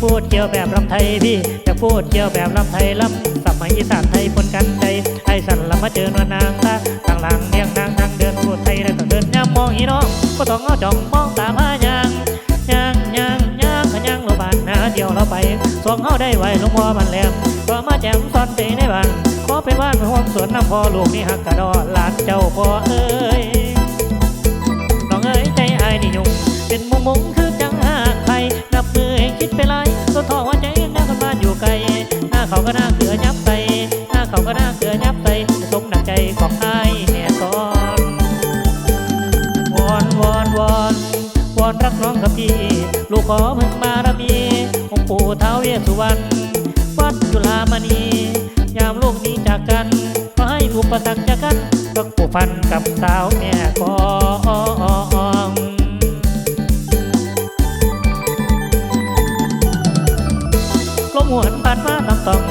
พูดเกี่ยวแบบลำไทยพี่อยากพูดเกี่ยวแบบลำไทยลำสมัยอีสานไทยปนกันใจไอ้สันละมาเจอนวลนางตาทางหลังเลี้ยงนางทางเดินพูดไทยได้ต้องเดินย้ำมองอีน้องก็ต้องเอาจ้องมองตามายางยางยางยางขยังโลบานหาเดียวเราไปสวงเขาได้ไวลงพ่อมันแหลมก็มาแจมซ้อนใจในบ้านขอเป็นบ้านห่วงสวนน้ำพอลูกนี่หักกระดอหลานเจ้าพ่อเอ้ยน้องเอ๋ยใจไอายนี่ยุ่งเป็นมุมมงคือจังหา ลูกขอมึงมารมีองค์ปู่ท้าวเวสสุวรรณวัดจุฬามณี ยามโลกนี้จากกันขอให้อุปสรรคจากกันต้องผูกพันกับสาวแม่กองลมหวนผ่านมาตำต้อง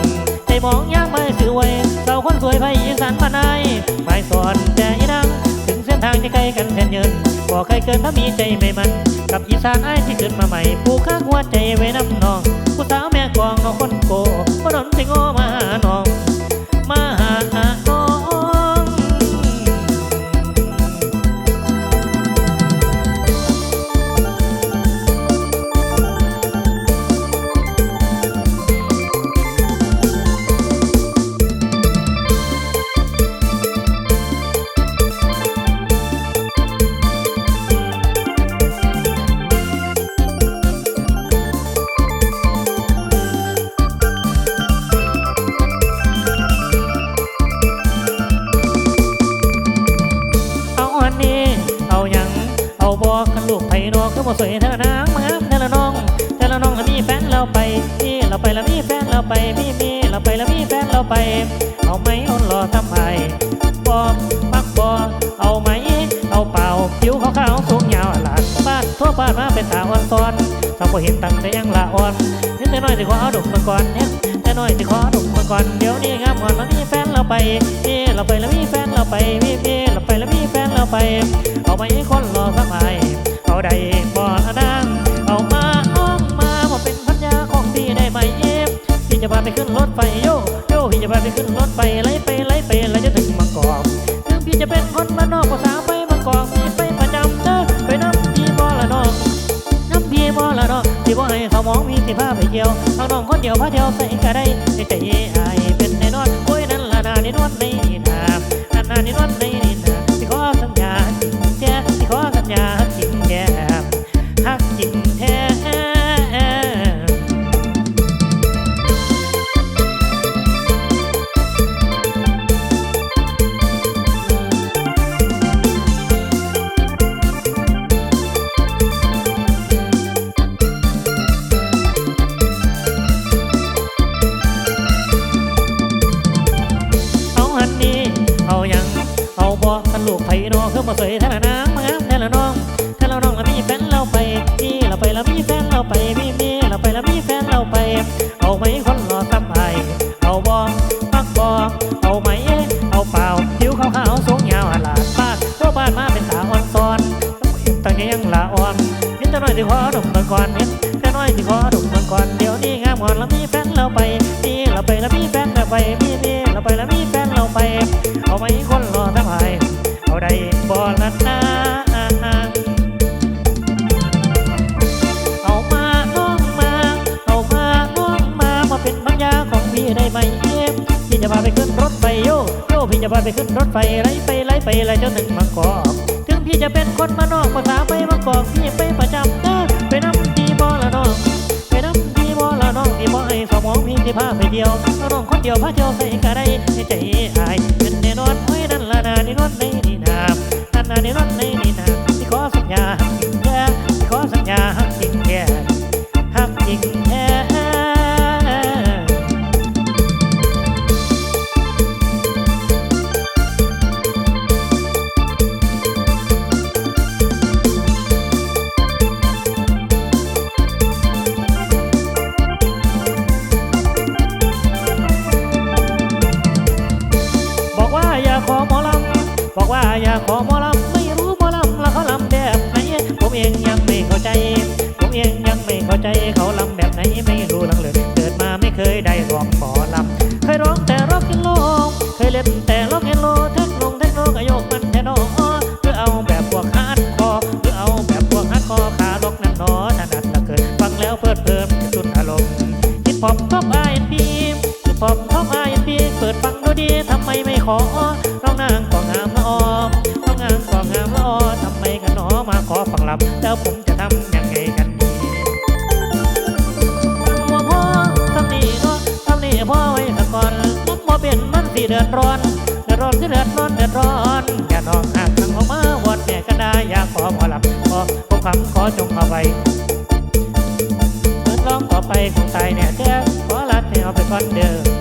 ใจมองย่างไม่สว้สาวคนสวยไพอีสานมานายไม่สอนแต่อีนังถึงเส้นทางจะไกลกันแทนเยิน บอกใครเกินถ้ามีใจไม่มัน กับอีสานไอ้ายที่เกิดมาใหม่ผูกข้างหัวใจ บ่สวยเท่านางมางามแต่ละน้องแต่ละน้องมีแฟนเราไปนี่เราไปแล้วมีแฟนเราไปมีมีเราไปแล้วมีแฟนเราไป เอาไหมอ่อนรอทำไมบอมักบอเอาไหมเอาเปล่าผิวขาวๆสูงยาวหลานบ้านทั่วบ้านมาเป็นตาอ่อนซ้อนถ้าพอเห็นตั้งแต่ยังละอ่อนนแต่น้อยสิขอเอาดอกมาก่อนเห็นแต่น้อยสิขอดอกมาก่อนเดี๋ยวนี้งามอ่อนแล้วมีแฟนเราไปนี่เราไปแล้วมีแฟนเราไปมีมีเราไปแล้วมีแฟนเราไป เอาไหมคนรอสักไย เอาใดบ่นางเอามาอ้อมมาว่าเป็นพันยาของพี่ได้ไหมเย็บพี่จะพาไปขึ้นรถไฟโยโยพี่จะพาไปขึ้นรถไฟไล่ไปไล่ไปไล่จะถึงบางกอกถึงพี่จะเป็นคนบ้านนอกภาษาไปบางกอกพี่ไปประจำเด้อไปน้ำพี่บ่ละน้องน้ำพี่บ่ละน้องพี่บ่ให้เขามองพี่สิพาไปเที่ยวเอาน้องคนเดียวพาเที่ยวใส่ก็ได้ให้ใจอายเป็นแน่นอนโอ้ยนั่นละนานี่นวลในนี่นานั่นนานี่นวลในนี่ ผ่นอคือมาสวยแท้ละนางมามแท้ละน้องแท้ละน้องแล้วมีแฟนเราไปนี่เราไปแล้วมีแฟนเราไปมีมีเราไปแล้วมีแฟนเราไป เอาไหมคนรอซ้ำไอเอาบอกปักบอกเอาไหมเอาเปล่าผิวขาวๆสูงยาวหลาดบ้านพวบ้านมาเป็นสาวอ่อนซ้อนตั้งแต่ยังละอ่อนนแต่น้อยสิขอดมเมื่อก่อนนแต่น้อยสิขอดมเมื่อก่อนเดี๋ยวนี้งามอ่อนแล้วมีแฟนเราไปนี่เราไปแล้วมีแฟนเราไปมีมีเราไปแล้วมีแฟนเราไป เอาไหมคนรอทำไมเอ นะเอามาน้องมา เอามาน้องมามาเป็นพันยาของพี่ได้ไหมเอฟพี่จะพาไปขึ้นรถไฟโยโยพี่จะพาไปขึ้นรถไฟไล่ไปไล่ไปไล่จนถึงบางกอกถึงพี่จะเป็นคนมานอกภาษาไปบางกอกพี่ไปประจำเด้อไปน้ำดีบ่ละน้องไปน้ำดีบ่ละน้องที่บ่ให้สมองพี่ที่พาไปเดียวน้องคนเดียวพาเที่ยวใส่ก็ไดให้ใจอายเป็น นั่นนานี่นในนี่นาที่ขอสัญญาจริงแท้ที่ขอสัญญาหักจริงแท้ฮักจริงแท้บอกว่าอย่าขอหมอลำบอกว่าอย่าขอหมอลำ ผมเองยังไม่เข้าใจเขาลำแบบไหนไม่รู้ลังเลยเกิดมาไม่เคยได้ร้องหมอลำเคยร้องแต่ร้องกินโลกเคยเล่นแต่ร้องกินโลเทคลงเทคโนก็โยกมันแทนอเพื่อเอาแบบพวกฮาร์ดคอเพื่อเอาแบบพวกฮาร์ดคอขาล็อกนั่นนอถนัดตะเกิดฟังแล้วเพลิดเพลินสุดอารมณ์ฮิปฮอปท็อปไอเอ็นพีฮิปฮอปท็อปไอเอ็นพีเปิดฟังดูดีทำไมไม่ขอน้องนางก็งามละออน้องนางก็งามละออทำไมกันนอมาขอฟังลำแล้วผมจะทำ เดือดร้อนเดือดร้อนที่เดือดร้อนเดือดร้อนอย่าทองห่างทางออกมาวอนแม่ก็ได้อยากขอหมอลำขอคงคำขอจงเอาไว้เปิดร้องต่อไปคงตายแน่แจ้ขอลาเที่ยวไปก่อนเด้อ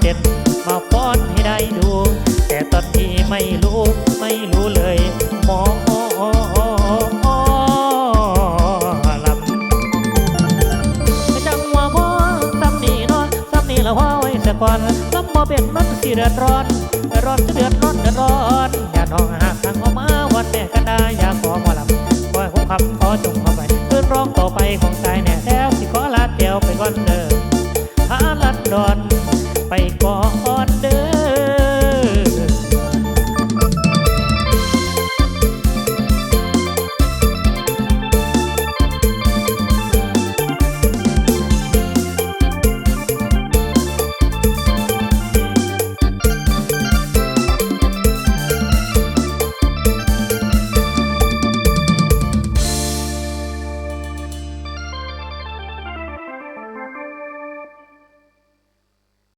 เต้นมาป้อนให้ได้ดู แต่ตอนนี้ไม่รู้ไม่รู้เลยหมองลำจังหวะพอซ้ำนี่นอนซ้ำนี่ละว่าไว้สักวันลำบ่เป็นมันสิเดือดร้อนร้อนจะเดือดร้อนเดือดร้อนอย่าน้องหากทางออกมาวันแม่กันได้อยากขอหมอลำคอคุ้มคำขอจงเข้าไปคืนร้องต่อไปของใจแน่แล้วสิขอลาเดียวไปก่อนเด้อหาลัดดอน ไปก่อนเด้อ